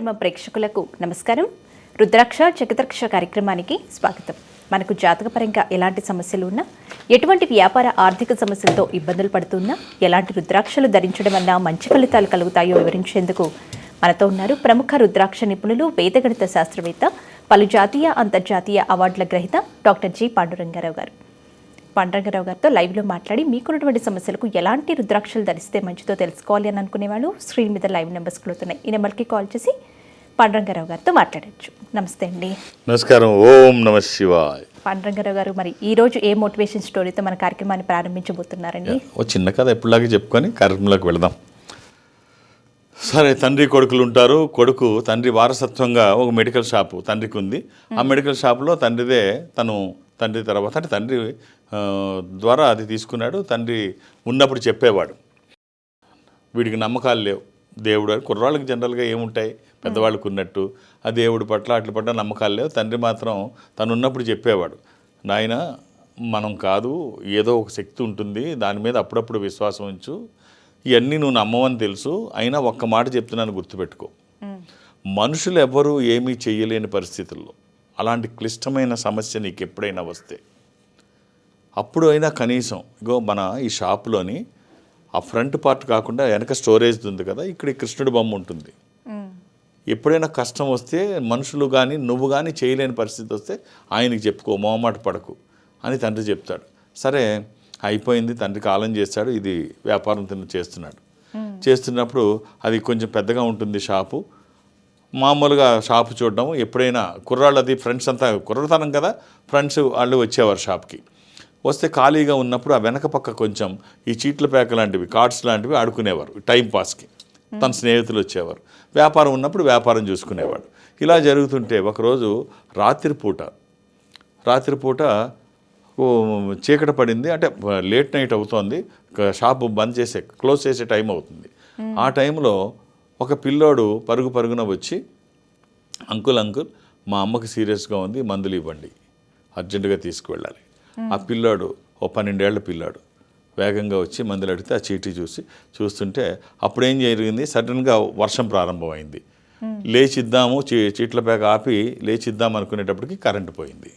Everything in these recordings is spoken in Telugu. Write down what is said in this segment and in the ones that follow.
ధర్మ ప్రేక్షకులకు నమస్కారం. రుద్రాక్ష జగద్రక్ష కార్యక్రమానికి స్వాగతం. మనకు జాతకపరంగా ఎలాంటి సమస్యలు ఉన్నా ఎటువంటి వ్యాపార ఆర్థిక సమస్యలతో ఇబ్బందులు పడుతున్నా ఎలాంటి రుద్రాక్షలు ధరించడం వల్ల మంచి ఫలితాలు కలుగుతాయో వివరించేందుకు మనతో ఉన్నారు ప్రముఖ రుద్రాక్ష నిపుణులు వేదగణిత శాస్త్రవేత్త పలు జాతీయ అంతర్జాతీయ అవార్డుల గ్రహీత డాక్టర్ జి. పాండురంగారావు గారు. పాండురంగారావు గారితో లైవ్లో మాట్లాడి మీకున్నటువంటి సమస్యలకు ఎలాంటి రుద్రాక్షలు ధరిస్తే మంచిదో తెలుసుకోవాలి అని అనుకునేవాళ్ళు. స్క్రీన్ మీద లైవ్ నెంబర్స్ అవుతున్నాయి ఈ నెంబర్కి కాల్ చేసి పాండురంగారావు గారితో మాట్లాడచ్చు. నమస్తే అండి. నమస్కారం. ఓం నమ శివాయ్. పాండురంగారావు గారు మరి ఈ రోజు ఏ మోటివేషన్ స్టోరీతో మన కార్యక్రమాన్ని ప్రారంభించబోతున్నారండి? ఓ చిన్న కథ ఎప్పుడులాగా చెప్పుకొని కార్యక్రమంలోకి వెళదాం. సరే తండ్రి కొడుకులు ఉంటారు. కొడుకు తండ్రి వారసత్వంగా ఒక మెడికల్ షాపు తండ్రికి ఉంది. ఆ మెడికల్ షాపులో తండ్రిదే తను తండ్రి తర్వాత అంటే తండ్రి ద్వారా అది తీసుకున్నాడు. తండ్రి ఉన్నప్పుడు చెప్పేవాడు. వీడికి నమ్మకాలు లేవు. దేవుడు అని కుర్రాళ్ళకి జనరల్గా ఏముంటాయి? పెద్దవాళ్ళకు ఉన్నట్టు. ఆ దేవుడి పట్ల అట్ల పట్ల నమ్మకాలు లేవు. తండ్రి మాత్రం తను ఉన్నప్పుడు చెప్పేవాడు. నాయన మనం కాదు ఏదో ఒక శక్తి ఉంటుంది. దాని మీద అప్పుడప్పుడు విశ్వాసం ఉంచు. ఇవన్నీ నువ్వు నమ్మవని తెలుసు. అయినా ఒక్క మాట చెప్తున్నాను గుర్తుపెట్టుకో. మనుషులు ఎవ్వరూ ఏమీ చేయలేని పరిస్థితుల్లో అలాంటి క్లిష్టమైన సమస్య నీకు ఎప్పుడైనా వస్తే? అప్పుడు అయినా కనీసం ఇగో మన ఈ షాప్లోని ఆ ఫ్రంట్ పార్ట్ కాకుండా వెనక స్టోరేజ్ ఉంది కదా ఇక్కడ కృష్ణుడి బొమ్మ ఉంటుంది. ఎప్పుడైనా కష్టం వస్తే మనుషులు కానీ నువ్వు కానీ చేయలేని పరిస్థితి వస్తే ఆయనకి చెప్పుకో మొహమాట పడకు అని తండ్రి చెప్తాడు. సరే అయిపోయింది తండ్రి కాలం చేస్తాడు ఇది వ్యాపారం తిన్న చేస్తున్నాడు. చేస్తున్నప్పుడు అది కొంచెం పెద్దగా ఉంటుంది షాపు. మామూలుగా షాపు చూడడం ఎప్పుడైనా కుర్రాళ్ళది ఫ్రెండ్స్ అంతా కుర్రతనం కదా ఫ్రెండ్స్ వాళ్ళు వచ్చేవారు షాప్కి. వస్తే ఖాళీగా ఉన్నప్పుడు ఆ వెనక పక్క కొంచెం ఈ చీట్ల ప్యాక్ లాంటివి కార్డ్స్ లాంటివి ఆడుకునేవారు టైం పాస్కి. తన స్నేహితులు వచ్చేవారు. వ్యాపారం ఉన్నప్పుడు వ్యాపారం చూసుకునేవాడు. ఇలా జరుగుతుంటే ఒకరోజు రాత్రిపూట రాత్రిపూట చీకట పడింది. అంటే లేట్ నైట్ అవుతోంది. షాపు బంద్ చేసే క్లోజ్ చేసే టైం అవుతుంది. ఆ టైంలో ఒక పిల్లోడు పరుగు పరుగున వచ్చి అంకుల్ అంకుల్ మా అమ్మకి సీరియస్గా ఉంది మందులు ఇవ్వండి అర్జెంటుగా తీసుకువెళ్ళాలి. ఆ పిల్లాడు ఓ పన్నెండేళ్ళ పిల్లాడు వేగంగా వచ్చి మందులు అడిగితే ఆ చీటీ చూసి చూస్తుంటే అప్పుడేం జరిగింది? సడన్గా వర్షం ప్రారంభమైంది. లేచిద్దాము చీ చీట్ల ప్యాక్ ఆపి లేచిద్దాం అనుకునేటప్పటికి కరెంటు పోయింది.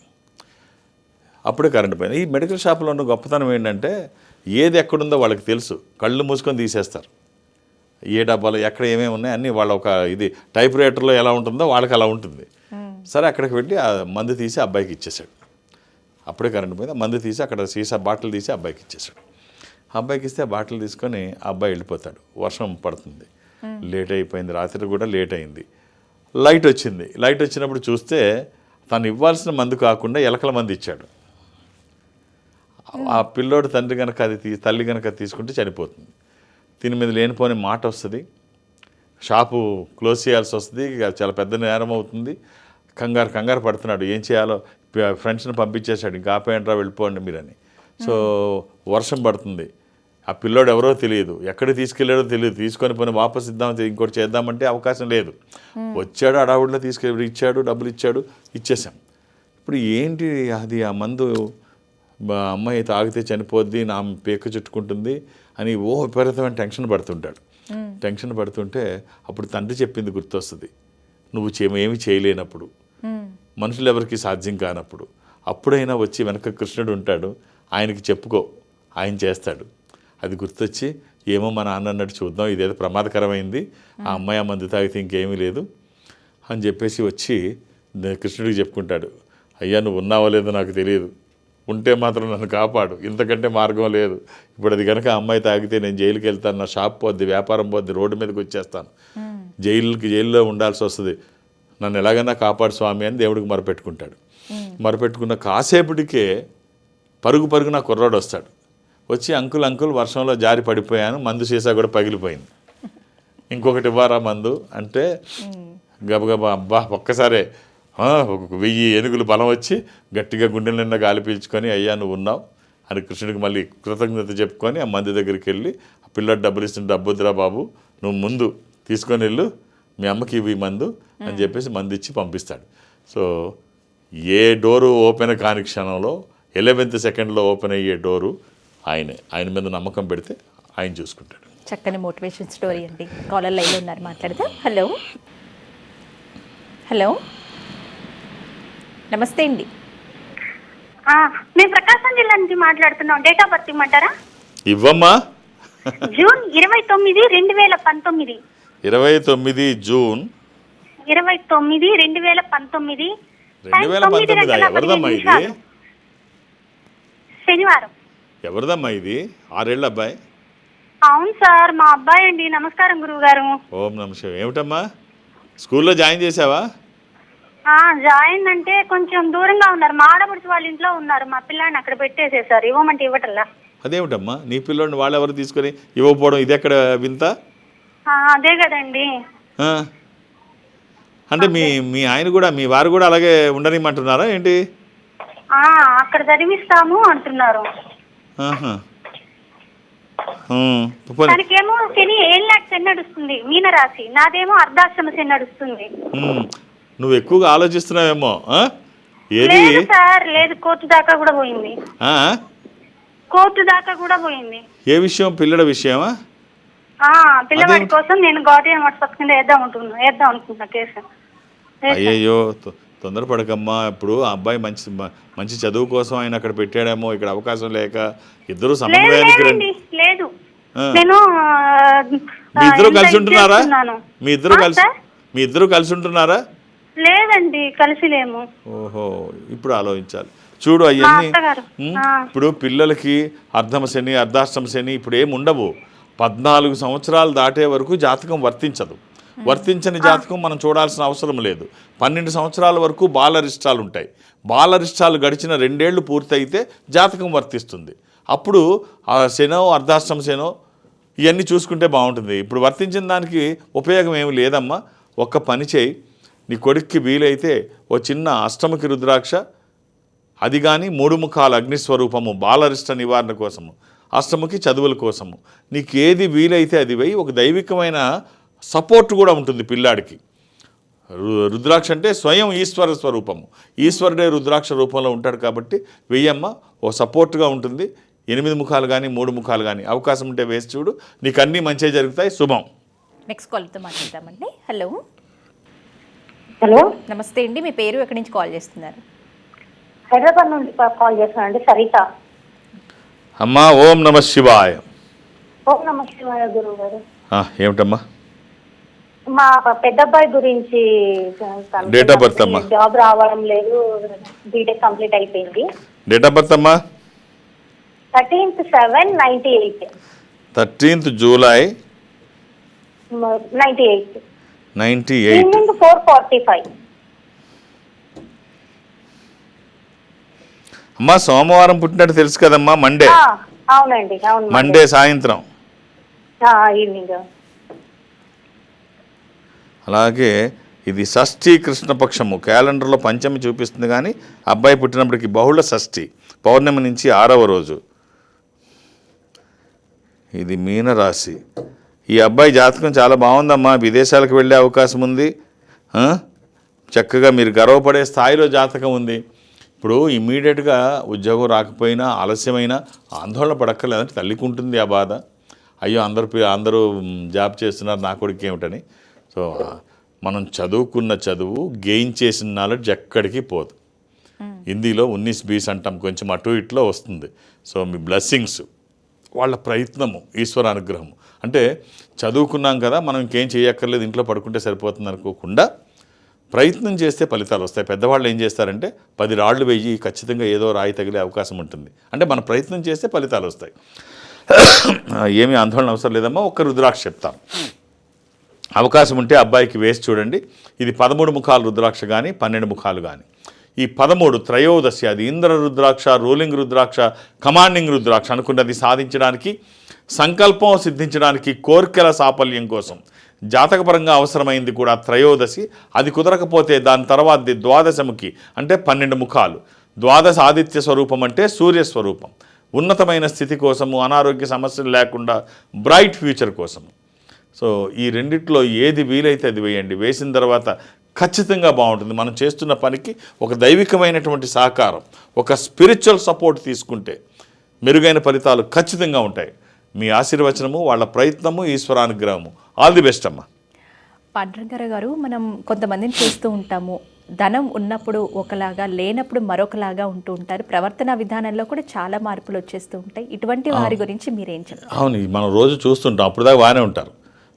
అప్పుడే కరెంట్ పోయింది. ఈ మెడికల్ షాప్లో ఉన్న గొప్పతనం ఏంటంటే ఏది ఎక్కడుందో వాళ్ళకి తెలుసు. కళ్ళు మూసుకొని తీసేస్తారు. ఏ డబ్బాలు ఎక్కడ ఏమేమి ఉన్నాయి అన్నీ వాళ్ళ ఒక ఇది టైప్ రైటర్లో ఎలా ఉంటుందో వాళ్ళకి అలా ఉంటుంది. సరే అక్కడికి వెళ్ళి ఆ మందు తీసి అబ్బాయికి ఇచ్చేసాడు అప్పుడే కరెంట్ పోయింది. మందు తీసి అక్కడ సీసా బాటిల్ తీసి అబ్బాయికి ఇచ్చేసాడు అబ్బాయికి ఇస్తే ఆ బాటిల్ తీసుకొని అబ్బాయి వెళ్ళిపోతాడు. వర్షం పడుతుంది. లేట్ అయిపోయింది. రాత్రి కూడా లేట్ అయింది. లైట్ వచ్చింది. లైట్ వచ్చినప్పుడు చూస్తే తను ఇవ్వాల్సిన మందు కాకుండా ఎలకల మందు ఇచ్చాడు. ఆ పిల్లోడు తండ్రి కనుక అది తల్లి కనుక తీసుకుంటే చనిపోతుంది. దీని మీద లేనిపోని మాట వస్తుంది. షాపు క్లోజ్ చేయాల్సి వస్తుంది. చాలా పెద్ద నేరం అవుతుంది. కంగారు కంగారు పడుతున్నాడు. ఏం చేయాలో? ఫ్రెండ్స్ని పంపించేశాడు. ఇంకా ఆపేయంట్రా వెళ్ళిపోండి మీరని. సో వర్షం పడుతుంది. ఆ పిల్లోడు ఎవరో తెలియదు. ఎక్కడికి తీసుకెళ్ళాడో తెలియదు. తీసుకొని పోయి వాపస్ ఇద్దాం ఇంకోటి చేద్దామంటే అవకాశం లేదు. వచ్చాడు అడావుడిలో తీసుకెళ్ళి ఇచ్చాడు డబ్బులు ఇచ్చాడు ఇచ్చేసాం ఇప్పుడు ఏంటి అది? ఆ మందు అమ్మాయి తాగితే చనిపోద్ది నా పేక చుట్టుకుంటుంది. అని ఓ విపరీతమైన టెన్షన్ పడుతుంటాడు. టెన్షన్ పడుతుంటే అప్పుడు తండ్రి చెప్పింది గుర్తొస్తుంది. నువ్వు ఏమి చేయలేనప్పుడు. మనుషులు ఎవరికి సాధ్యం కానప్పుడు. అప్పుడైనా వచ్చి వెనక కృష్ణుడు ఉంటాడు. ఆయనకి చెప్పుకో. ఆయన చేస్తాడు. అది గుర్తొచ్చి ఏమో మా నాన్న అన్నట్టు చూద్దాం. ఇదేదో ప్రమాదకరమైంది. ఆ అమ్మాయి ఆ మందు తాగితే ఇంకేమీ లేదు. అని చెప్పేసి వచ్చి కృష్ణుడికి చెప్పుకుంటాడు. అయ్యా నువ్వు ఉన్నావో లేదో నాకు తెలియదు. ఉంటే మాత్రం నన్ను కాపాడు. ఇంతకంటే మార్గం లేదు. ఇప్పుడు అది కనుక అమ్మాయి తాగితే నేను జైలుకి వెళ్తాను నా షాప్ పోద్ది వ్యాపారం పోద్ది రోడ్డు మీదకి వచ్చేస్తాను. జైలుకి జైల్లో ఉండాల్సి వస్తుంది. నన్ను ఎలాగైనా కాపాడు స్వామి అని దేవుడికి మొరపెట్టుకుంటాడు. మొరపెట్టుకున్న కాసేపటికే పరుగు పరుగున కుర్రాడు వస్తాడు. వచ్చి అంకుల్ అంకుల్ వర్షంలో జారి పడిపోయాను మందు సీసా కూడా పగిలిపోయింది. ఇంకొకటి ఇవ్వరా మందు? అంటే గబగబా అబ్బా ఒక్కసారే ఒక వెయ్యి ఏనుగులు బలం వచ్చి గట్టిగా గుండెల నిండా గాలి పీల్చుకొని అయ్యా నువ్వు ఉన్నావు. అని కృష్ణుడికి మళ్ళీ కృతజ్ఞత చెప్పుకొని ఆ మంది దగ్గరికి వెళ్ళి ఆ పిల్లడు డబ్బులు ఇస్తున్న డబ్బుద్రా బాబు నువ్వు ముందు తీసుకొని వెళ్ళు మీ అమ్మకి ఇవి మందు అని చెప్పేసి మందు ఇచ్చి పంపిస్తాడు. సో ఏ డోరు ఓపెన్ కాని క్షణంలో ఎలెవెంత్ సెకండ్లో ఓపెన్ అయ్యే డోరు ఆయనే. ఆయన మీద నమ్మకం పెడితే ఆయన చూసుకుంటాడు. చక్కని మోటివేషన్ స్టోరీ అండి. కాలర్ లైన్లో ఉన్నారు మాట్లాడదాం. హలో. హలో. నమస్తే అండి. ఆ, మేము ప్రకాశం జిల్లా నుంచి మాట్లాడుతున్నాం. డేట్ ఆఫ్ బర్త్ ఇమ్మంటారా? ఇవ్వమ్మా. జూన్ ఇరవై తొమ్మిది రెండు వేల పంతొమ్మిది. ఇరవై తొమ్మిది జూన్. ఇరవై తొమ్మిది రెండు వేల పంతొమ్మిది. రెండు వేల తొమ్మిది పంతొమ్మిదా గంటల ఎవరిదమ్మా పదిహేను ఇది? నిమిషాలు. శనివారం. ఎవరిదమ్మా ఇది? ఆరేళ్ళ అబ్బాయి? అవును సార్ మా అబ్బాయి అండి. నమస్కారం గురువు గారు ఓం నమ శివాయ. ఏమిటమ్మా? స్కూల్లో జాయిన్ చేసావా జాయిన్ అంటే కొంచెం దూరంగా ఉన్నారు. మా ఆడపడుచు వాళ్ళ ఇంట్లో ఉన్నారు. మా పిల్లాడిని అక్కడ పెట్టేసేసారు. ఇవ్వమంటే ఇవ్వటల్లా అదేమిటమ్మా నీ పిల్లోడిని వాళ్ళెవరు తీసుకొని ఇవ్వకపోవడం ఇది ఎక్కడ వింత? అదే కదండి? అంటే మీ మీ ఆయన కూడా మీ వారు కూడా అలాగే ఉండనిమంటున్నారా ఏంటి? ఆ, అక్కడ చదివిస్తాము అంటున్నారు. తనకేమో శని ఏం లాక్స్ శని నడుస్తుంది. మీనరాశి. నాదేమో అర్ధాశ్రమ శని నడుస్తుంది. నువ్వు ఎక్కువగా ఆలోచిస్తున్నావేమో? ఏది లేదు సార్ లేదు కోర్టు దాకా కూడా పోయింది ఆ? కోర్టు దాకా కూడా పోయింది ఏ విషయం పిల్లల విషయమా ఆ పిల్లవాడి అదేం- కోసం నేను గార్డియన్ వాట్సాప్ కింద వేద్దాం అనుకుంటున్నా వేద్దాం అనుకుంటున్నా కేసు వేస్తా. అయ్యయ్యో తొ- తొందరపడకమ్మా ఇప్పుడు ఆ అబ్బాయి మంచి మ- మంచి చదువు కోసం ఆయన అక్కడ పెట్టాడేమో ఇక్కడ అవకాశం లేక ఇద్దరు లేదు సమన్వయానికి రండి లేదండి లేదు ఆ. నేను ఆ, మీ ఇద్దరు కలిసి ఉంటున్నారా. మీ ఇద్దరు ఆ, కలిసి సార్? మీ ఇద్దరు కలిసి ఉంటున్నారా లేదండి కలిసి లేము ఓహో ఇప్పుడు ఆలోచించాలి. చూడు అవన్నీ. ఇప్పుడు పిల్లలకి అర్ధమ శని అర్ధాష్టమ శని ఇప్పుడు ఏమి ఉండవు. పద్నాలుగు సంవత్సరాలు దాటే వరకు జాతకం వర్తించదు. వర్తించని జాతకం మనం చూడాల్సిన అవసరం లేదు. పన్నెండు సంవత్సరాల వరకు బాలరిష్టాలు ఉంటాయి. బాలరిష్టాలు గడిచిన రెండేళ్ళు పూర్తయితే జాతకం వర్తిస్తుంది. అప్పుడు ఆ శనో అర్ధాష్టమ శనో ఇవన్నీ చూసుకుంటే బాగుంటుంది. ఇప్పుడు వర్తించిన దానికి ఉపయోగం ఏమి లేదమ్మా. ఒక్క పని చేయి. నీ కొడుక్కి వీలైతే ఓ చిన్న అష్టముఖి రుద్రాక్ష అది కానీ మూడు ముఖాల అగ్నిస్వరూపము బాలరిష్ట నివారణ కోసము అష్టముకి చదువుల కోసము. నీకు ఏది వీలైతే అది వెయ్యి. ఒక దైవికమైన సపోర్ట్ కూడా ఉంటుంది పిల్లాడికి. రు- రుద్రాక్ష అంటే స్వయం ఈశ్వర స్వరూపము. ఈశ్వరుడే రుద్రాక్ష రూపంలో ఉంటాడు కాబట్టి వెయ్యమ్మ ఓ సపోర్ట్గా ఉంటుంది. ఎనిమిది ముఖాలు కానీ మూడు ముఖాలు కానీ అవకాశం ఉంటే వేసి చూడు. నీకు అన్నీ మంచిగా జరుగుతాయి. శుభం. నెక్స్ట్ కాల్తో మాట్లాడతామండి హలో. హలో? నమస్తే అండి మీ పేరు ఎక్కడి నుంచి కాల్ చేస్తున్నారు? హైదరాబాద్ నుండి కాల్ చేస్తున్నానండి సరిత. అమ్మా ఓం నమ శివాయ. ఓం నమ శివాయ గురువు గారు ఏమిటమ్మా? మా పెద్ద అబ్బాయి గురించి Date of birth అమ్మా. జాబ్ రావడం లేదు బీటెక్ కంప్లీట్ అయిపోయింది. డేట్ ఆఫ్ బర్త్ అమ్మా? Thirteenth seven ninety eight. Thirteenth July? Ninety eight. Ninety eight. Four forty five అమ్మా సోమవారం పుట్టినట్టు తెలుసు కదమ్మా మండే అవునండి అవును మండే సాయంత్రం. ఈవినింగ్ అలాగే ఇది షష్ఠి కృష్ణపక్షము. క్యాలెండర్లో పంచమి చూపిస్తుంది కానీ అబ్బాయి పుట్టినప్పటికి బహుళ షష్ఠి పౌర్ణమి నుంచి ఆరవ రోజు. ఇది మీనరాశి. ఈ అబ్బాయి జాతకం చాలా బాగుందమ్మా విదేశాలకు వెళ్ళే అవకాశం ఉంది? చక్కగా మీరు గర్వపడే స్థాయిలో జాతకం ఉంది. ఇప్పుడు ఇమ్మీడియట్గా ఉద్యోగం రాకపోయినా ఆలస్యమైనా ఆందోళన పడక్కర్లేదంటే తల్లికి ఉంటుంది ఆ బాధ. అయ్యో అందరూ అందరూ జాబ్ చేస్తున్నారు నా కొడుకు ఏమిటని. సో మనం చదువుకున్న చదువు గెయిన్ చేసిన నాలెడ్జ్ ఎక్కడికి పోదు. హిందీలో ఉన్నీస్ బీస్ అంటాం కొంచెం అటు ఇట్లో వస్తుంది. సో మీ బ్లెస్సింగ్స్. వాళ్ళ ప్రయత్నము ఈశ్వర అనుగ్రహం అంటే చదువుకున్నాం కదా మనం ఇంకేం చేయక్కర్లేదు ఇంట్లో పడుకుంటే సరిపోతుంది అనుకోకుండా ప్రయత్నం చేస్తే ఫలితాలు వస్తాయి. పెద్దవాళ్ళు ఏం చేస్తారంటే పది రాళ్ళు వెయ్యి ఖచ్చితంగా ఏదో రాయి తగిలే అవకాశం ఉంటుంది. అంటే మన ప్రయత్నం చేస్తే ఫలితాలు వస్తాయి. ఏమీ ఆందోళన అవసరం లేదమ్మా ఒక్క రుద్రాక్ష చెప్తాను. అవకాశం ఉంటే అబ్బాయికి వేసి చూడండి. ఇది పదమూడు ముఖాలు రుద్రాక్ష కానీ పన్నెండు ముఖాలు కానీ ఈ పదమూడు త్రయోదశి అది ఇంద్ర రుద్రాక్ష రూలింగ్ రుద్రాక్ష కమాండింగ్ రుద్రాక్ష అనుకున్నది సాధించడానికి సంకల్పం సిద్ధించడానికి కోర్కెల సాఫల్యం కోసం. జాతకపరంగా అవసరమైంది కూడా త్రయోదశి అది కుదరకపోతే దాని తర్వాతది ద్వాదశముఖి అంటే పన్నెండు ముఖాలు. ద్వాదశ ఆదిత్య స్వరూపం అంటే సూర్య స్వరూపం ఉన్నతమైన స్థితి కోసము అనారోగ్య సమస్యలు లేకుండా బ్రైట్ ఫ్యూచర్ కోసము. సో ఈ రెండిట్లో ఏది వీలైతే అది వేయండి. వేసిన తర్వాత ఖచ్చితంగా బాగుంటుంది. మనం చేస్తున్న పనికి ఒక దైవికమైనటువంటి సహకారం ఒక స్పిరిచువల్ సపోర్ట్ తీసుకుంటే మెరుగైన ఫలితాలు ఖచ్చితంగా ఉంటాయి. మీ ఆశీర్వచనము వాళ్ళ ప్రయత్నము ఈశ్వరానుగ్రహము. ఆల్ ది బెస్ట్ అమ్మా. పాండ్రంగారావు గారు మనం కొంతమందిని చూస్తూ ఉంటాము. ధనం ఉన్నప్పుడు ఒకలాగా లేనప్పుడు మరొకలాగా ఉంటూ ఉంటారు. ప్రవర్తన విధానంలో కూడా చాలా మార్పులు వచ్చేస్తూ ఉంటాయి. ఇటువంటి వారి గురించి మీరేం చెప్తారు? అవును మనం రోజు చూస్తుంటాం. అప్పుడు దాకా బాగానే ఉంటారు.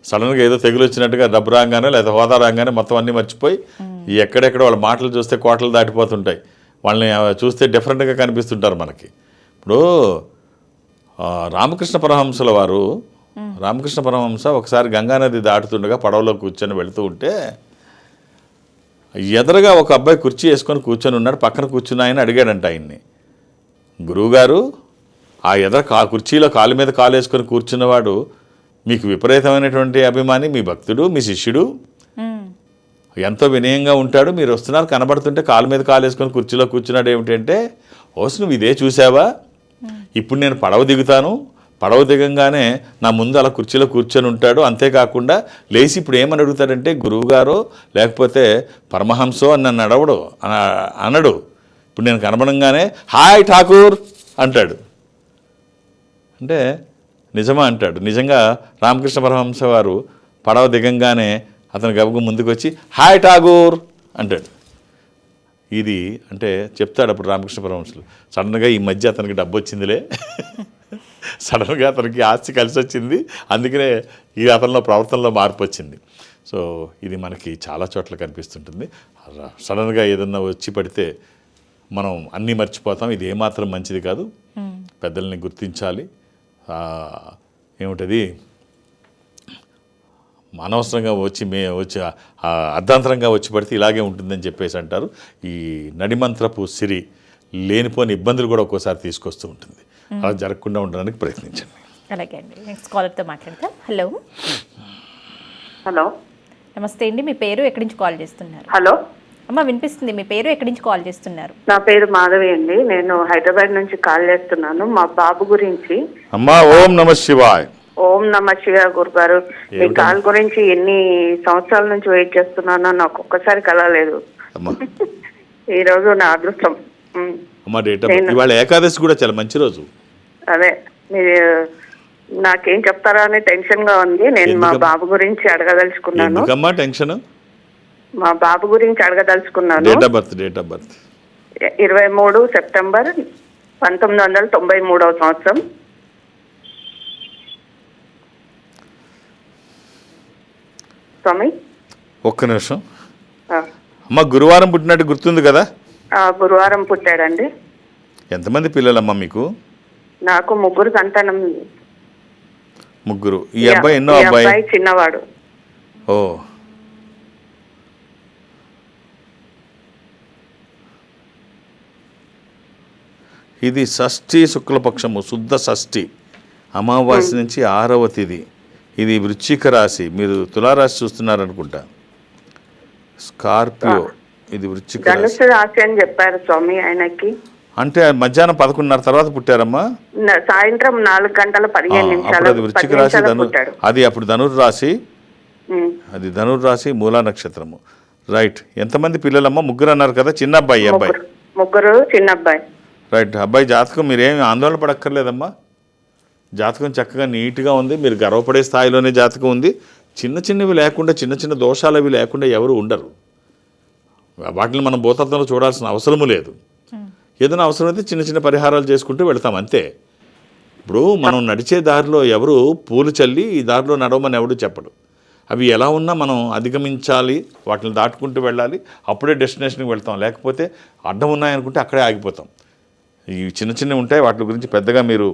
సడన్గా ఏదో తెగులు వచ్చినట్టుగా డబ్బు రాగానే లేదా హోదా రాగానే మొత్తం అన్నీ మర్చిపోయి ఎక్కడెక్కడ వాళ్ళ మాటలు చూస్తే కోటలు దాటిపోతుంటాయి. వాళ్ళని చూస్తే డిఫరెంట్గా కనిపిస్తుంటారు మనకి. ఇప్పుడు రామకృష్ణ పరమహంసల వారు రామకృష్ణ పరమహంస ఒకసారి గంగానది దాటుతుండగా పడవలో కూర్చొని వెళుతూ ఉంటే ఎదురుగా ఒక అబ్బాయి కుర్చీ వేసుకొని కూర్చొని ఉన్నాడు. పక్కన కూర్చున్న ఆయన అడిగాడంట ఆయన్ని. గురువుగారు ఆ ఎదర కా కుర్చీలో కాలు మీద కాలు వేసుకొని కూర్చున్నవాడు మీకు విపరీతమైనటువంటి అభిమాని మీ భక్తుడు మీ శిష్యుడు. ఎంతో వినయంగా ఉంటాడు. మీరు వస్తున్నారు కనబడుతుంటే కాలు మీద కాలు వేసుకొని కుర్చీలో కూర్చున్నాడు ఏమిటంటే ఓసు నువ్వు ఇదే చూసావా ఇప్పుడు నేను పడవ దిగుతాను. పడవ దిగంగానే నా ముందు అలా కుర్చీలో కూర్చొని ఉంటాడు. అంతేకాకుండా లేచి ఇప్పుడు ఏమని అడుగుతాడంటే గురువుగారో లేకపోతే పరమహంసో అని నన్ను అడవడు. అన- అనడు. ఇప్పుడు నేను కనబడంగానే హాయ్ ఠాకూర్ అంటాడు. అంటే నిజమా అంటాడు. నిజంగా రామకృష్ణ పరమహంస వారు పడవ దిగంగానే అతను గబగ ముందుకు వచ్చి హాయ్ ఠాగూర్ అంటాడు. ఇది అంటే చెప్తాడు అప్పుడు రామకృష్ణ పరమహంసలు. సడన్గా ఈ మధ్య అతనికి డబ్బు వచ్చిందిలే సడన్గా అతనికి ఆస్తి కలిసి వచ్చింది అందుకనే ఈ అతనిలో ప్రవర్తనలో మార్పు వచ్చింది సో ఇది మనకి చాలా చోట్ల కనిపిస్తుంటుంది. సడన్గా ఏదన్నా వచ్చి పడితే మనం అన్నీ మర్చిపోతాం. ఇది ఏమాత్రం మంచిది కాదు. పెద్దల్ని గుర్తించాలి. ఏమిటది? అనవసరంగా వచ్చి మే వచ్చి అర్ధాంతరంగా వచ్చి పడితే ఇలాగే ఉంటుందని చెప్పేసి అంటారు. ఈ నడిమంత్రపు సిరి లేనిపోని ఇబ్బందులు కూడా ఒక్కోసారి తీసుకొస్తూ ఉంటుంది. అలా జరగకుండా ఉండడానికి ప్రయత్నించండి. అలాగే అండి. నెక్స్ట్ కాలర్తో మాట్లాడతాం. హలో. హలో. నమస్తే అండి. మీ పేరు? ఎక్కడి నుంచి కాల్ చేస్తున్నారు? హలో. అమ్మ వినిపిస్తుంది. మీ పేరు ఎక్కడి నుంచి కాల్ చేస్తున్నారు? నా పేరు మాధవి అండి. నేను హైదరాబాద్ నుంచి కాల్ చేస్తున్నాను. మా బాబు గురించి. అమ్మా ఓం నమ శివాయ్. ఓం నమ శివ గురుగారు. మీ? కాల్ గురించి ఎన్ని సంవత్సరాల నుంచి వెయిట్ చేస్తున్నానో నాకు ఒక్కసారి కలలేదు అమ్మా. ఈ రోజు నా అదృష్టం. అమ్మ డేట్. ఇవాళ ఏకాదశి కూడా చాలా మంచి రోజు. అదే. మీరు నాకేం చెప్తారా అని టెన్షన్గా ఉంది. నేను మా? బాబు గురించి అడగదలుచుకున్నాను. టెన్షన్? మా బాబు గురించి అడగదలుచుకున్నాను. Date of birth date of birth ఇరవై మూడు సెప్టెంబర్ పంతొమ్మిది వందల తొంభై మూడవ సంవత్సరం. స్వామి? ఒక్క నిమిషం. ఆ, అమ్మ గురువారం పుట్టినట్టు గుర్తుంది కదా? ఆ, గురువారం పుట్టాడండి. ఎంతమంది పిల్లలమ్మా మీకు? నాకు ముగ్గురు సంతానం. ముగ్గురు. ఈ అబ్బాయి ఎన్నో ఈ అబ్బాయి? అబ్బాయి చిన్నవాడు. ఓ. ఇది షష్ఠి శుక్లపక్షము శుద్ధ షష్ఠి. అమావాస్య నుంచి ఆరవ తిథి ఇది వృశ్చిక రాశి. మీరు తులారాశి చూస్తున్నారనుకుంటా. స్కార్పియో ఇది వృశ్చిక రాశి. రాశి అని చెప్పారు స్వామి ఆయనకి. అంటే మధ్యాహ్నం పదకొండున్నర తర్వాత పుట్టారమ్మా? సాయంత్రం నాలుగు గంటల పదిహేను నిమిషాలు అది వృశ్చిక రాశి ధను అది అప్పుడు ధనుర్రాశి ఉమ్. అది ధనుర్రాశి మూలా నక్షత్రము. రైట్. ఎంతమంది పిల్లలమ్మా? ముగ్గురు అన్నారు కదా చిన్న అబ్బాయి. అబ్బాయి ముగ్గురు ముగ్గురు చిన్న అబ్బాయి రైట్ అబ్బాయి జాతకం మీరేమి ఆందోళన పడక్కర్లేదమ్మా. జాతకం చక్కగా నీట్గా ఉంది. మీరు గర్వపడే స్థాయిలోనే జాతకం ఉంది. చిన్న చిన్నవి లేకుండా చిన్న చిన్న దోషాలు అవి లేకుండా ఎవరు ఉండరు. వాటిని మనం భూతత్వంలో చూడాల్సిన అవసరము లేదు. ఏదైనా అవసరమైతే చిన్న చిన్న పరిహారాలు చేసుకుంటూ వెళ్తాం అంతే. ఇప్పుడు మనం నడిచే దారిలో ఎవరు పూలు చల్లి ఈ దారిలో నడవమని ఎవడు చెప్పడు. అవి ఎలా ఉన్నా మనం అధిగమించాలి వాటిని దాటుకుంటూ వెళ్ళాలి. అప్పుడే డెస్టినేషన్కి వెళ్తాం. లేకపోతే అడ్డం ఉన్నాయనుకుంటే అక్కడే ఆగిపోతాం. ఈ చిన్న చిన్నవి ఉంటాయి వాటి గురించి పెద్దగా మీరు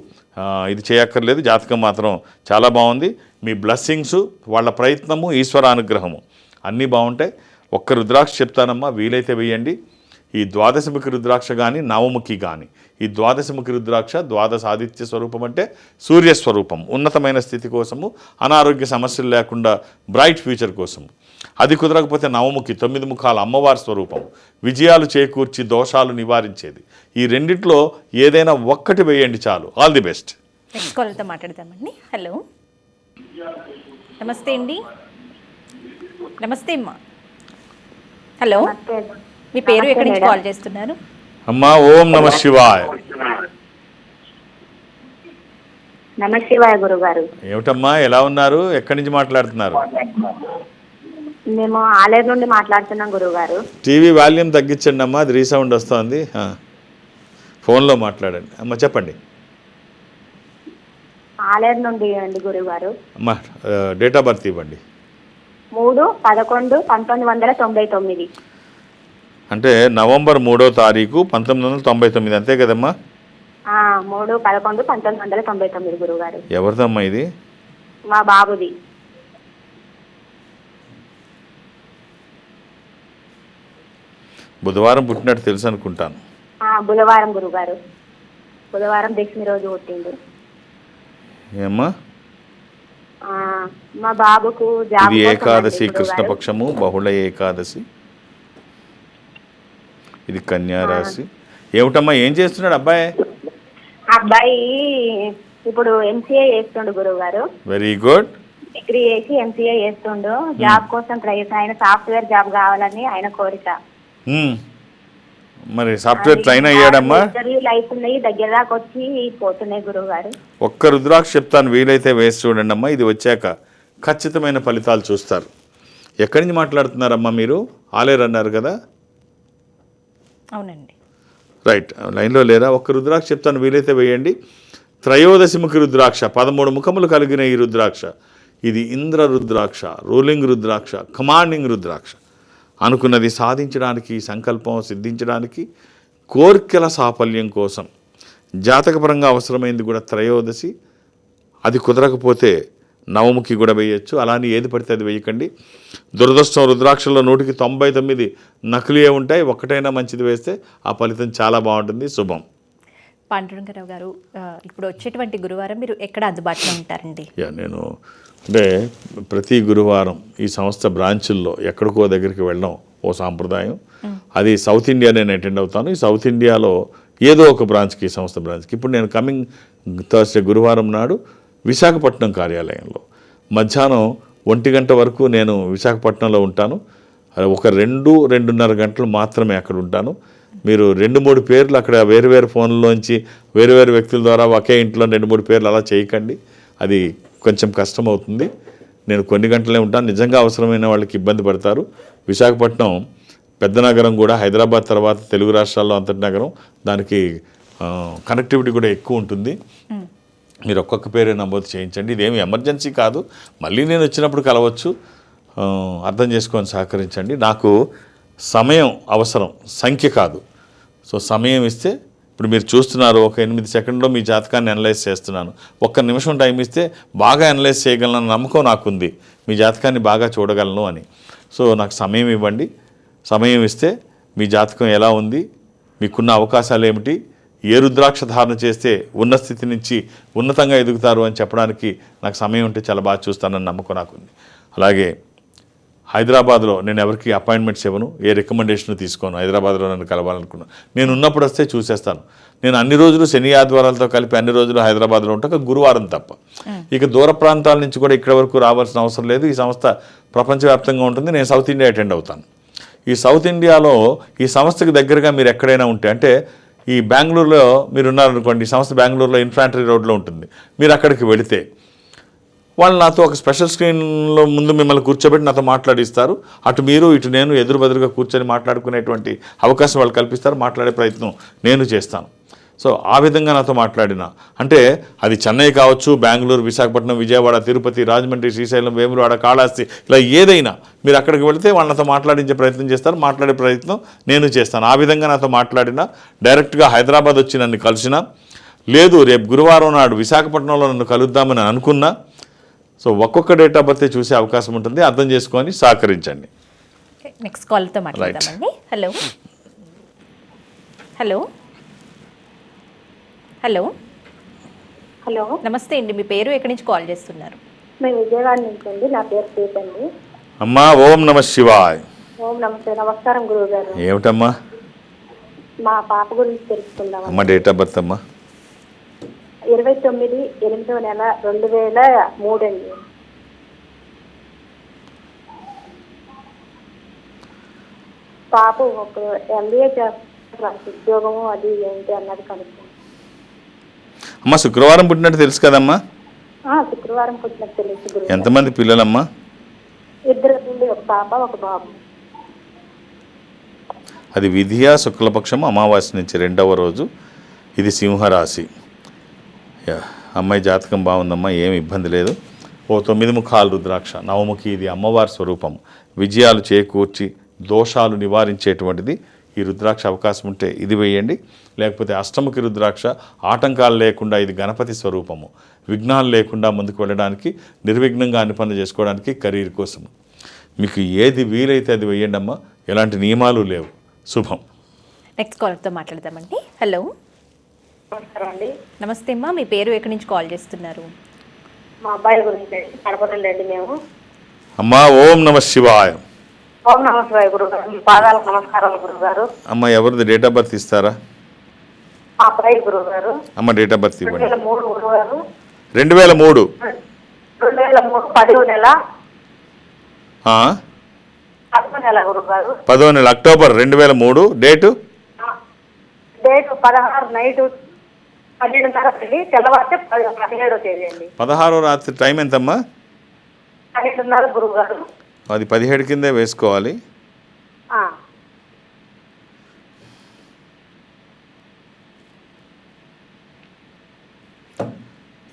ఇది చేయక్కర్లేదు. జాతకం మాత్రం చాలా బాగుంది. మీ బ్లెస్సింగ్స్ వాళ్ళ ప్రయత్నము ఈశ్వర అనుగ్రహము అన్నీ బాగుంటాయి. ఒక్క రుద్రాక్ష చెప్తానమ్మా వీలైతే వేయండి ఈ ద్వాదశముఖి రుద్రాక్ష కానీ నవముఖి కానీ ఈ ద్వాదశముఖి రుద్రాక్ష ద్వాదశ ఆదిత్య స్వరూపం అంటే సూర్య స్వరూపం ఉన్నతమైన స్థితి కోసము అనారోగ్య సమస్యలు లేకుండా బ్రైట్ ఫ్యూచర్ కోసము. అది కుదరకపోతే నవముఖి తొమ్మిది ముఖాల అమ్మవారి స్వరూపం విజయాలు చేకూర్చి దోషాలు నివారించేది. ఈ రెండిట్లో ఏదైనా ఒక్కటి వేయండి చాలు. ఆల్ ది బెస్ట్ నెక్స్ట్ కాలర్తో మాట్లాడదామండి. హలో. నమస్తే అండి. నమస్తే అమ్మా. హలో. మీ పేరు ఎక్కడి నుంచి కాల్ చేస్తున్నారు? అమ్మా ఓం నమ శివాయ. నమ శివాయ గురుగారు. ఏమిటమ్మా ఎలా ఉన్నారు? ఎక్కడి నుంచి మాట్లాడుతున్నారు? మేము ఆలేరు నుండి మాట్లాడుతున్నాం గురువు గారు టీవీ వాల్యూమ్ తగ్గించండి అమ్మా అది రీసౌండ్ వస్తుంది. ఫోన్లో మాట్లాడండి. అమ్మ చెప్పండి. ఆలేరు నుండి అండి గురువు గారు అమ్మా డేట్ ఆఫ్ బర్త్ ఇవ్వండి. మూడు పదకొండు పంతొమ్మిది వందల తొంభై తొమ్మిది. అంటే నవంబర్ మూడో తారీఖు పంతొమ్మిది వందల తొంభై తొమ్మిది అంతే కదమ్మా? మూడు పదకొండు పంతొమ్మిది వందల తొంభై తొమ్మిది గురువు గారు ఎవరిదమ్మా ఇది? మా బాబుది. బుధవారం పుట్టినట్టు తెలుసు అనుకుంటాను. బుధవారం గురువు గారు బుధవారం దక్షిణ రోజు పుట్టిండు. ఏమ్మా? మా బాబుకు ఇది ఏకాదశి గురువుగారు. కృష్ణపక్షము బహుళ ఏకాదశి. ఇది కన్యారాశి ఏమిటమ్మా ఏం చేస్తున్నాడు అబ్బాయి? అబ్బాయి ఇప్పుడు ఎంసీఏ చేస్తుండు గురువు గారు వెరీ గుడ్ డిగ్రీ చేసి ఎంసీఏ చేస్తుండు. జాబ్ కోసం ట్రై ఆయన సాఫ్ట్వేర్ జాబ్ కావాలని ఆయన కోరిక. మరి సాఫ్ట్వేర్ ట్రైన్ అయ్యాడమ్మా? లైఫ్ ఉన్నాయి దగ్గర దాకా వచ్చి పోతున్నాయి గురువు గారు ఒక్క రుద్రాక్ష చెప్తాను వీలైతే వేసి చూడండి అమ్మా. ఇది వచ్చాక ఖచ్చితమైన ఫలితాలు చూస్తారు. ఎక్కడి నుంచి మాట్లాడుతున్నారమ్మా మీరు? ఆలేరు అన్నారు కదా. అవునండి. రైట్ లైన్లో లేరా? ఒక్క రుద్రాక్ష చెప్తాను వీలైతే వేయండి. త్రయోదశిముఖి రుద్రాక్ష పదమూడు ముఖములు కలిగిన ఈ రుద్రాక్ష. ఇది ఇంద్ర రుద్రాక్ష రూలింగ్ రుద్రాక్ష కమాండింగ్ రుద్రాక్ష. అనుకున్నది సాధించడానికి సంకల్పం సిద్ధించడానికి కోర్కెల సాఫల్యం కోసం. జాతకపరంగా అవసరమైంది కూడా త్రయోదశి. అది కుదరకపోతే నవముఖి కూడా వేయచ్చు. అలానే ఏది పడితే అది వేయకండి. దురదృష్టం రుద్రాక్షల్లో నూటికి తొంభై తొమ్మిది నకిలీయే ఉంటాయి. ఒక్కటైనా మంచిది వేస్తే ఆ ఫలితం చాలా బాగుంటుంది. శుభం. పాండురంగరావు గారు ఇప్పుడు వచ్చేటువంటి గురువారం మీరు ఎక్కడ అందుబాటులో ఉంటారండి? యా నేను అంటే ప్రతి గురువారం ఈ సంస్థ బ్రాంచుల్లో ఎక్కడికో దగ్గరికి వెళ్ళడం ఓ సాంప్రదాయం. అది సౌత్ ఇండియా నేను అటెండ్ అవుతాను. ఈ సౌత్ ఇండియాలో ఏదో ఒక బ్రాంచ్కి ఈ సంస్థ బ్రాంచ్కి. ఇప్పుడు నేను కమింగ్ థర్స్డే గురువారం నాడు విశాఖపట్నం కార్యాలయంలో. మధ్యాహ్నం ఒంటి గంట వరకు నేను విశాఖపట్నంలో ఉంటాను. ఒక రెండు రెండున్నర గంటలు మాత్రమే అక్కడ ఉంటాను. మీరు రెండు మూడు పేర్లు అక్కడ వేరు వేరు ఫోన్లోంచి వేరు వేరు వ్యక్తుల ద్వారా ఒకే ఇంట్లో రెండు మూడు పేర్లు అలా చేయకండి. అది కొంచెం కష్టం అవుతుంది నేను కొన్ని గంటలే ఉంటాను. నిజంగా అవసరమైన వాళ్ళకి ఇబ్బంది పడతారు. విశాఖపట్నం పెద్ద నగరం కూడా. హైదరాబాద్ తర్వాత తెలుగు రాష్ట్రాల్లో అంతటి నగరం. దానికి కనెక్టివిటీ కూడా ఎక్కువ ఉంటుంది. మీరు ఒక్కొక్క పేరే నమోదు చేయించండి. ఇదేమి ఎమర్జెన్సీ కాదు. మళ్ళీ నేను వచ్చినప్పుడు కలవచ్చు. అర్థం చేసుకొని సహకరించండి. నాకు సమయం అవసరం. సంఖ్య కాదు. సో సమయం ఇస్తే ఇప్పుడు మీరు చూస్తున్నారు ఒక ఎనిమిది సెకండ్లో మీ జాతకాన్ని అనలైజ్ చేస్తున్నాను. ఒక్క నిమిషం టైం ఇస్తే బాగా అనలైజ్ చేయగలనన్న నమ్మకం నాకుంది. మీ జాతకాన్ని బాగా చూడగలను అని. సో నాకు సమయం ఇవ్వండి. సమయం ఇస్తే మీ జాతకం ఎలా ఉంది? మీకున్న అవకాశాలు ఏమిటి? ఏ రుద్రాక్ష ధారణ చేస్తే ఉన్న స్థితి నుంచి ఉన్నతంగా ఎదుగుతారు అని చెప్పడానికి నాకు సమయం ఉంటే చాలా బాగా చూస్తానని నమ్మకం నాకుంది. అలాగే హైదరాబాద్లో నేను ఎవరికి అపాయింట్మెంట్స్ ఇవ్వను ఏ రికమెండేషన్ తీసుకోను హైదరాబాద్లో నన్ను కలవాలనుకున్నాను నేను ఉన్నప్పుడు వస్తే చూసేస్తాను. నేను అన్ని రోజులు శని ఆదివారాలతో కలిపి అన్ని రోజులు హైదరాబాద్లో ఉంటాక గురువారం తప్ప. ఇక దూర ప్రాంతాల నుంచి కూడా ఇక్కడ వరకు రావాల్సిన అవసరం లేదు. ఈ సంస్థ ప్రపంచవ్యాప్తంగా ఉంటుంది. నేను సౌత్ ఇండియా అటెండ్ అవుతాను. ఈ సౌత్ ఇండియాలో ఈ సంస్థకి దగ్గరగా మీరు ఎక్కడైనా ఉంటే అంటే ఈ బెంగళూరులో మీరు ఉన్నారనుకోండి ఈ సంస్థ బెంగళూరులో ఇన్ఫాంట్రీ రోడ్లో ఉంటుంది. మీరు అక్కడికి వెళితే వాళ్ళు నాతో ఒక స్పెషల్ స్క్రీన్లో ముందు మిమ్మల్ని కూర్చోబెట్టి నాతో మాట్లాడిస్తారు. అటు మీరు ఇటు నేను ఎదురు బెదురుగా కూర్చొని మాట్లాడుకునేటువంటి అవకాశం వాళ్ళు కల్పిస్తారు. మాట్లాడే ప్రయత్నం నేను చేస్తాను. సో ఆ విధంగా నాతో మాట్లాడిన. అంటే అది చెన్నై కావచ్చు బెంగళూరు విశాఖపట్నం విజయవాడ తిరుపతి రాజమండ్రి శ్రీశైలం వేములవాడ కాళహస్తి ఇలా ఏదైనా మీరు అక్కడికి వెళితే వాళ్ళతో మాట్లాడించే ప్రయత్నం చేస్తారు మాట్లాడే ప్రయత్నం నేను చేస్తాను. ఆ విధంగా నాతో మాట్లాడినా డైరెక్ట్గా హైదరాబాద్ వచ్చి నన్ను కలిసినా లేదు రేపు గురువారం నాడు విశాఖపట్నంలో నన్ను కలుద్దామని అనుకున్నా సో ఒక్కొక్క డేట్ ఆఫ్ బర్త్ చూసే అవకాశం ఉంటుంది అర్థం చేసుకొని సహకరించండి. నెక్స్ట్ కాల్తో మాట్లాడదామండి. హలో. హలో. హలో. హలో. నమస్తే అండి మీ పేరు ఎక్కడి నుంచి కాల్ చేస్తున్నారు? మేము విజయవాడ నుంచి అండి నా పేరు సీత అండి. అమ్మా ఓం నమ శివాయ్. ఓం నమస్తే నమస్కారం గురువు గారు ఏమిటమ్మా? మా పాప గురించి తెలుసుకుందాం అమ్మ డేట్ ఆఫ్ బర్త్ అమ్మా? ఇరవై తొమ్మిది ఎనిమిదవ నెల రెండు వేల మూడు అండి. పాప ఒక ఎంబీఏ చేస్తున్నారు ఉద్యోగము అది ఏంటి అన్నది కనుక్కుంది. అమ్మ శుక్రవారం పుట్టినట్టు తెలుసు కదమ్మా? ఆ, శుక్రవారం పుట్టినట్టు తెలుసు గురువు ఎంతమంది పిల్లలమ్మా? ఇద్దరు అండి ఒక పాప ఒక బాబు. అది విధియ శుక్లపక్షం అమావాస్య నుంచి రెండవ రోజు. ఇది సింహరాశి. యా, అమ్మాయి జాతకం బాగుందమ్మా ఏమి ఇబ్బంది లేదు. ఓ తొమ్మిది ముఖాలు రుద్రాక్ష. నవముఖి ఇది అమ్మవారి స్వరూపం. విజయాలు చేకూర్చి దోషాలు నివారించేటువంటిది ఈ రుద్రాక్ష అవకాశం ఉంటే ఇది వేయండి. లేకపోతే అష్టముఖి రుద్రాక్ష ఆటంకాలు లేకుండా ఇది గణపతి స్వరూపము. విఘ్నాలు లేకుండా ముందుకు వెళ్ళడానికి నిర్విఘ్నంగా అన్ని పనులు చేసుకోవడానికి కెరీర్ కోసం. మీకు ఏది వీలైతే అది వేయండి అమ్మా. ఎలాంటి నియమాలు లేవు. శుభం. నెక్స్ట్ కాలర్తో మాట్లాడదామండి. హలో నమస్కారం అండి. నమస్తే అమ్మా. మీ పేరు ఎక్కడి నుంచి కాల్ చేస్తున్నారు? మా అబ్బాయి గురించి మేము. అమ్మా ఓం నమ శివాయ. ఓం నమస్కారం గురుగారు మీ పాదాలకు నమస్కారం గురుగారు అమ్మ ఎవరిది డేట్ ఆఫ్ బర్త్ ఇస్తారా? మా అబ్బాయి గురుగారు అమ్మ డేట్ ఆఫ్ బర్త్ రెండు ఇవ్వండి వేల మూడు గురుగారు రెండు వేల మూడు? రెండు వేల మూడు పదో నెల. ఆ, పదో నెల గురుగారు పదో నెల అక్టోబర్ రెండు వేల మూడు డేటు డేట్ పదహారు నైట్ పన్నెండున్నర అండి. తెల్లవారితే పది- పదిహేడో తేదీ అండి. పదహారో రాత్రి టైం ఎంతమ్మా? పన్నెండున్నర గురుగారు అది పదిహేడు కిందే వేసుకోవాలి.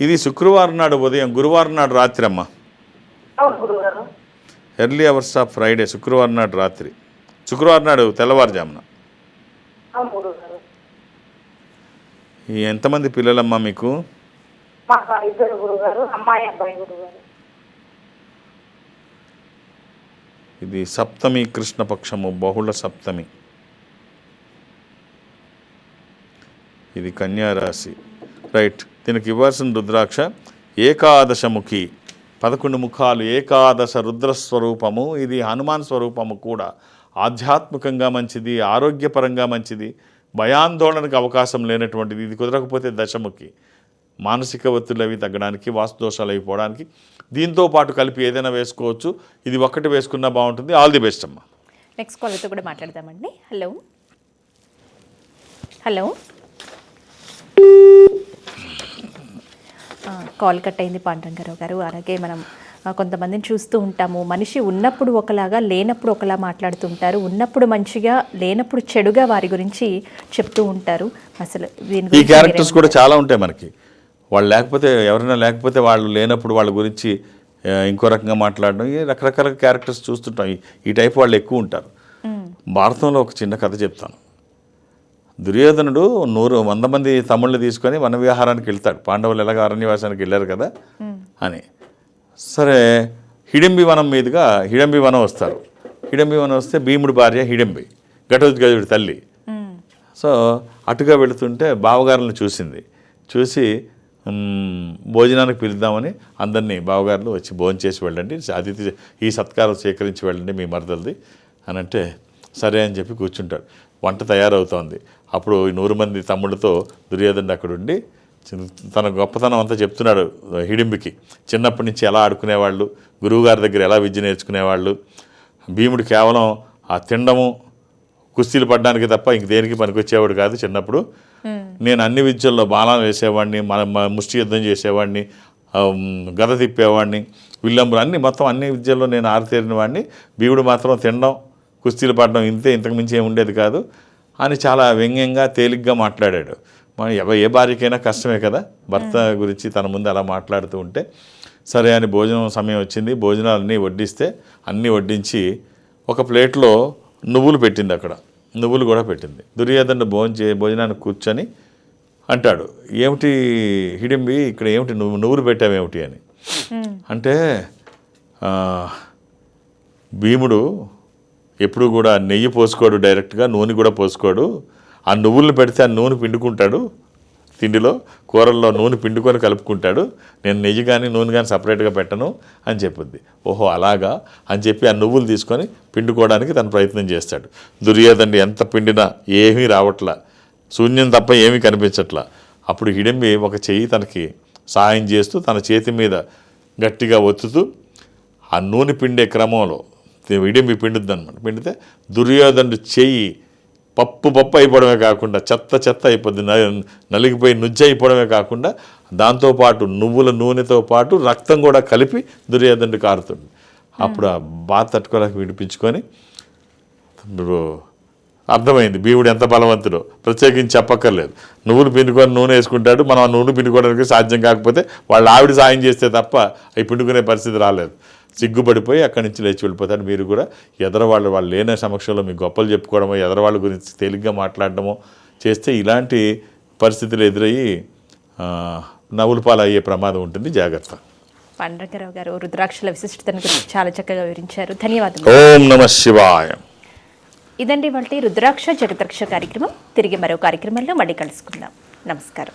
ఇది శుక్రవారం నాడు ఉదయం గురువారం నాడు రాత్రి అమ్మ. ఎర్లీ అవర్స్ ఆఫ్ ఫ్రైడే శుక్రవారం నాడు రాత్రి. శుక్రవారం నాడు తెల్లవారుజామున. ఎంతమంది పిల్లలమ్మా మీకు? అమ్మాయి అబ్బాయి గురుగారు ఇది సప్తమి కృష్ణపక్షము బహుళ సప్తమి. ఇది కన్యారాశి రైట్. దీనికి ఇవ్వాల్సిన రుద్రాక్ష ఏకాదశముఖి. పదకొండు ముఖాలు ఏకాదశ రుద్రస్వరూపము. ఇది హనుమాన్ స్వరూపము కూడా. ఆధ్యాత్మికంగా మంచిది ఆరోగ్యపరంగా మంచిది భయాందోళనకు అవకాశం లేనటువంటిది. ఇది కుదరకపోతే దశముఖి. మానసిక ఒత్తిళ్ళు అవి తగ్గడానికి వాస్తుదోషాలు అవి పోవడానికి దీంతో పాటు కలిపి ఏదైనా వేసుకోవచ్చు. ఇది ఒక్కటి వేసుకున్నా బాగుంటుంది. ఆల్ ది బెస్ట్ అమ్మా. నెక్స్ట్ కాలర్తో కూడా మాట్లాడదామండి. హలో హలో కాల్ కట్ అయింది పాండ్రంగారావు గారు. అలాగే మనం కొంతమందిని చూస్తూ ఉంటాము. మనిషి ఉన్నప్పుడు ఒకలాగా లేనప్పుడు ఒకలా మాట్లాడుతుంటారు ఉన్నప్పుడు మంచిగా లేనప్పుడు చెడుగా వారి గురించి చెప్తూ ఉంటారు. అసలు దీని క్యారెక్టర్స్ కూడా చాలా ఉంటాయి మనకి. వాళ్ళు లేకపోతే ఎవరైనా లేకపోతే వాళ్ళు లేనప్పుడు వాళ్ళ గురించి ఇంకో రకంగా మాట్లాడడం ఈ రకరకాల క్యారెక్టర్స్ చూస్తుంటాం. ఈ- టైప్ వాళ్ళు ఎక్కువ ఉంటారు. భారతంలో ఒక చిన్న కథ చెప్తాను. దుర్యోధనుడు నూరు వంద మంది తమ్ముళ్ళు తీసుకొని వన విహారానికి వెళ్తాడు. పాండవులు ఎలాగ అరణ్యవాసానికి వెళ్ళారు కదా? అని. సరే హిడింబి వనం మీదుగా హిడంబి వనం వస్తారు. హిడంబి వనం వస్తే భీముడి భార్య హిడింబి ఘటోద్గజుడి తల్లి. సో అటుగా వెళుతుంటే బావగారులను చూసింది. చూసి "మ్మ్, భోజనానికి పిలుద్దామని అందరినీ బావగారులు వచ్చి భోజనం చేసి వెళ్ళండి. అతిథి ఈ సత్కారం స్వీకరించి వెళ్ళండి మీ మరదలది అని అంటే సరే అని చెప్పి కూర్చుంటాడు. వంట తయారవుతోంది. అప్పుడు ఈ నూరు మంది తమ్ముళ్ళతో దుర్యోధనుడు అక్కడ ఉండి తన గొప్పతనం అంతా చెప్తున్నాడు హిడింబికి. చిన్నప్పటి నుంచి ఎలా ఆడుకునేవాళ్ళు గురువుగారి దగ్గర ఎలా విద్య నేర్చుకునేవాళ్ళు భీముడు కేవలం ఆ తిండము కుస్తీలు పడడానికి తప్ప ఇంక దేనికి పనికొచ్చేవాడు కాదు చిన్నప్పుడు. నేను అన్ని విద్యల్లో బాణాలు వేసేవాడిని మన ముష్టి యుద్ధం చేసేవాడిని గద తిప్పేవాడిని విల్లంబులు అన్ని మొత్తం అన్ని విద్యల్లో నేను ఆరితేరిన వాడిని. భీముడు మాత్రం తినడం కుస్తీలు పడడం ఇంతే ఇంతకు మించి ఏం ఉండేది కాదు అని చాలా వ్యంగ్యంగా తేలిగ్గా మాట్లాడాడు. మన ఎవ ఏ భార్యకైనా కష్టమే కదా భర్త గురించి తన ముందు అలా మాట్లాడుతూ ఉంటే సరే అని భోజనం సమయం వచ్చింది భోజనాలన్నీ వడ్డిస్తే అన్నీ వడ్డించి ఒక ప్లేట్లో నువ్వులు పెట్టింది అక్కడ. నువ్వులు కూడా పెట్టింది. దుర్యోధనుడు భోజనం చే భోజనానికి కూర్చొని అంటాడు ఏమిటి హిడింబి ఇక్కడ ఏమిటి నువ్వు నువ్వులు పెట్టావేమిటి? అని. అంటే భీముడు ఎప్పుడు కూడా నెయ్యి పోసుకోడు డైరెక్ట్గా నూనె కూడా పోసుకోడు. ఆ నువ్వులను పెడితే ఆ నూనె పిండుకుంటాడు. తిండిలో కూరల్లో నూనె పిండుకొని కలుపుకుంటాడు. నేను నెయ్యి కానీ నూనె కానీ సపరేట్గా పెట్టను అని చెప్పుద్ది. ఓహో అలాగా? అని చెప్పి ఆ నువ్వులు తీసుకొని పిండుకోవడానికి తను ప్రయత్నం చేస్తాడు. దుర్యోధనుడు ఎంత పిండినా ఏమీ రావట్లా. శూన్యం తప్ప ఏమీ కనిపించట్లా. అప్పుడు హిడింబి ఒక చెయ్యి తనకి సహాయం చేస్తూ తన చేతి మీద గట్టిగా ఒత్తుతూ ఆ నూనె పిండే క్రమంలో ఇడింబి పిండుద్ది అనమాట పిండితే దుర్యోధనుడు చెయ్యి పప్పు పప్పు అయిపోవడమే కాకుండా చెత్త చెత్త అయిపోద్ది నలిగిపోయి నుజ్జ అయిపోవడమే కాకుండా దాంతోపాటు నువ్వుల నూనెతో పాటు రక్తం కూడా కలిపి దుర్యోధనుడు కారుతుంది అప్పుడు ఆ బాధ తట్టుకోలేక విడిపించుకొని అర్థమైంది భీముడు ఎంత బలవంతుడో. ప్రత్యేకించి చెప్పక్కర్లేదు. నువ్వులు పిండుకొని నూనె వేసుకుంటాడు మనం ఆ నూనె పిండుకోవడానికి సాధ్యం కాకపోతే వాళ్ళ ఆవిడ సాయం చేస్తే తప్ప అవి పిండుకునే పరిస్థితి రాలేదు. సిగ్గుపడిపోయి అక్కడి నుంచి లేచి వెళ్ళిపోతాడు మీరు కూడా ఎదరవాళ్ళు వాళ్ళు లేని సమక్షంలో మీ గొప్పలు చెప్పుకోవడమో ఎదరవాళ్ళ గురించి తేలిగ్గా మాట్లాడడమో చేస్తే ఇలాంటి పరిస్థితులు ఎదురయ్యి నవ్వుల పాలు అయ్యే ప్రమాదం ఉంటుంది. జాగ్రత్త. పండగరావు గారు రుద్రాక్షల విశిష్టతను గురించి చాలా చక్కగా వివరించారు. ధన్యవాదాలు ఓం నమ శివాయ. ఇదండి వాళ్ళ రుద్రాక్ష జగద్రక్ష కార్యక్రమం. తిరిగి మరో కార్యక్రమంలో మళ్ళీ కలుసుకుందాం. నమస్కారం.